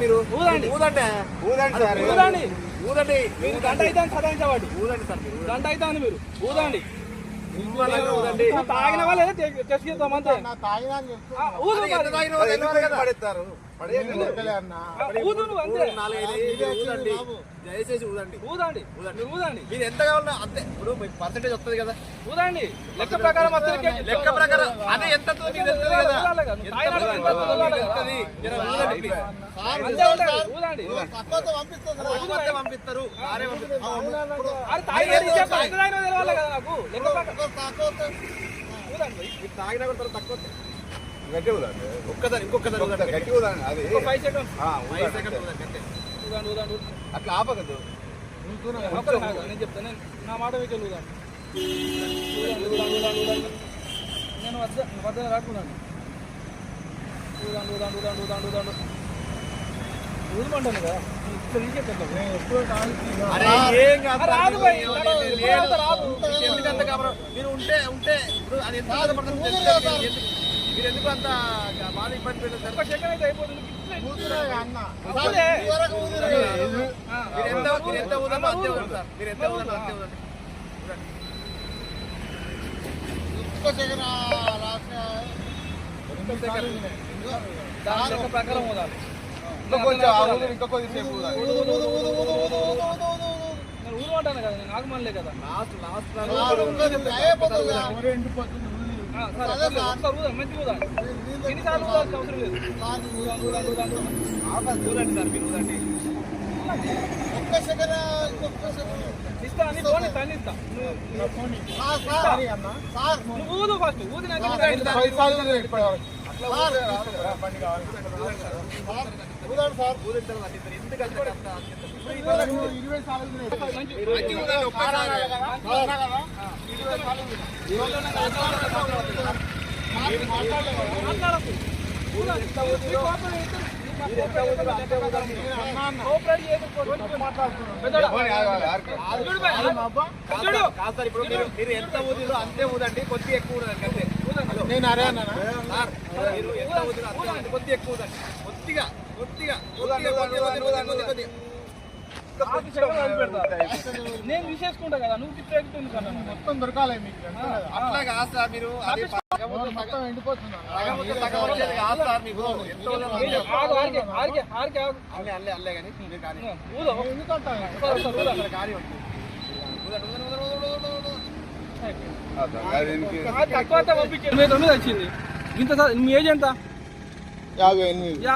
మీరు. ఊదండి. ఊదండి. ఊదండి సార్. ఊదండి. ఊదండి. మీరు గంట అయితే సదాయించబడి ఊదండి సార్ మీరు గంట అయితే మీరు. ఊదండి. ఊదండి. ఊదండి నువ్వు తాగిన వాళ్ళే టెస్ట్ చేద్దాం అంతే. పడేస్తారు? దయచేసి ఊదండి. ఊదండి. మీరు ఊదండి. మీరు ఎంత కావాలన్నా అంతే. ఇప్పుడు మీకు పర్సెంటేజ్ వస్తుంది కదా. ఊదండి. లెక్క ప్రకారం లెక్క ప్రకారం అదే ఎంత కదా. పంపిస్తారు తాగిన కూడా తక్కువ. గట్టి ఊదండి ఒక్కదాని ఇంకొకదాని గట్టి అది. ఫైవ్. సెకండ్. అట్లా ఆపకదు నేను చెప్తాను. నేను నా మాట మీకు ఊదండి నేను వద్ద వద్ద రాకున్నాను ఊదండి ఊదండి ఊదండి ఊదండి ఊదండి ఊదమంటాను కదా ఏం కాదు రాదు రాదు, ఎందుకంత గాబరా? మీరు ఉంటే ఉంటే ఇప్పుడు అది ఎంత బాధపడుతుందో. మీరు ఎందుకు- అంత బాధ ఇబ్బంది పెట్టారు? ఒక సెకండ్ అయితే అయిపోతుంది. ఇట్లా అప్పుడే. మీరు ఎంత మీరు ఎంత ఊదమో అంతే ఊదండి సార్. మీరు ఎంత ఊదమో అంతే ఊదండి దాని లెక్క ప్రకారం ఊదాలి ఇంకా కొంచెం ఆ ఊదు ఇంకా కొద్దిసేపు ఊదండి నేను ఊరమంటాను కదా నేను ఆగమనలే కదా లాస్ట్ లాస్ట్ సరే, ఊదాలి, మంచిగా ఊదాలి. ఎన్నిసార్లు ఊదాల్సిన అవసరం లేదు ఊదాలి, ఊదాలి, ఊదాలి, ఊదాలి. ఊదండి సార్ మీరు ఊదండి ఇస్తా అని ఫోన్ ఇస్తా, అన్ని ఇస్తా. నువ్వు ఊదు ఫస్ట్ ఊదినాక కాదు ఇప్పుడు మీరు మీరు ఎంత ఊదిలో అంతే ఊదండి. కొద్దిగా ఎక్కువ ఊదండి అంతే. నేను అరే అన్నా కొద్దిగా ఎక్కువ కొద్దిగా కొద్దిగా. నేను విశేషకుంటా కదా నువ్వు తిప్పి ఎక్కుతుంది కదా. మొత్తం దొరకాలి మీకు. అట్లా కాదు సార్ మీరు మొత్తం ఎండిపోతున్నా అల్లే అల్లే కానీ ఎందుకంటా తక్కువ పంపించండి. మీ తొమ్మిది వచ్చింది. ఇంత మీ ఏజ్ ఎంత? యాభై ఎనిమిది.